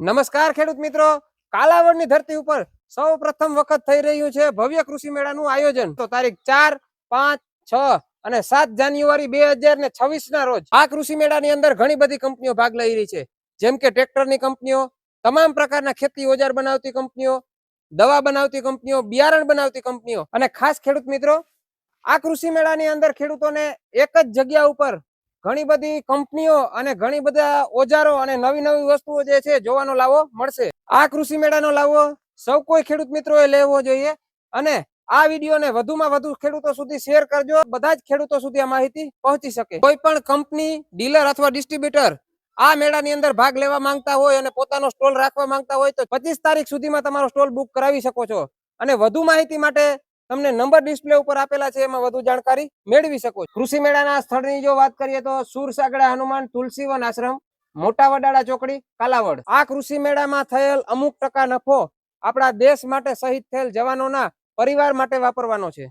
નમસ્કાર ખેડૂત મિત્રો. કાલાવડની ધરતી ઉપર સૌ પ્રથમ વખત થઈ રહ્યું છે ભવ્ય કૃષિ મેળાનું આયોજન. તો તારીખ ચાર, પાંચ, છ અને સાત જાન્યુઆરી બે હજાર ને છવ્વીસ ના રોજ આ કૃષિ મેળાની અંદર ઘણી બધી કંપનીઓ ભાગ લઈ રહી છે. જેમ કે ટ્રેક્ટરની કંપનીઓ, તમામ પ્રકારના ખેતી ઓજાર બનાવતી કંપનીઓ, દવા બનાવતી કંપનીઓ, બિયારણ બનાવતી કંપનીઓ અને ખાસ ખેડૂત મિત્રો, આ કૃષિ મેળાની અંદર ખેડૂતોને એક જ જગ્યા ઉપર ઘણી બધી કંપનીઓ અને ઘણી બધા ઓજારો અને નવી નવી વસ્તુઓ જે છે જોવાનો લાવો મળશે. આ કૃષિ મેળાનો લાવો, સૌ કોઈ ખેડૂત મિત્રોએ લેવો જોઈએ અને આ વિડીયોને વધુમાં વધુ ખેડૂતો સુધી શેર કરજો. બધા જ ખેડૂતો સુધી આ માહિતી પહોંચી શકે. કોઈ પણ કંપની, ડીલર અથવા ડિસ્ટ્રીબ્યુટર આ મેળાની અંદર ભાગ લેવા માંગતા હોય અને પોતાનો સ્ટોલ રાખવા માંગતા હોય તો પચીસ તારીખ સુધીમાં તમારો સ્ટોલ બુક કરાવી શકો છો. અને વધુ માહિતી માટે તમને નંબર ડિસ્પ્લે ઉપર આપેલા છે, એમાં વધુ જાણકારી મેળવી શકો છો. કૃષિ મેળાના સ્થળની જો વાત કરીએ તો સુરસાગડા હનુમાન તુલસીવન આશ્રમ, મોટા વડાળા ચોકડી, કાલાવડ. આ કૃષિ મેળામાં થયેલ અમુક ટકા નફો આપણા દેશ માટે શહીદ થયેલ જવાનોના પરિવાર માટે વાપરવાનો છે.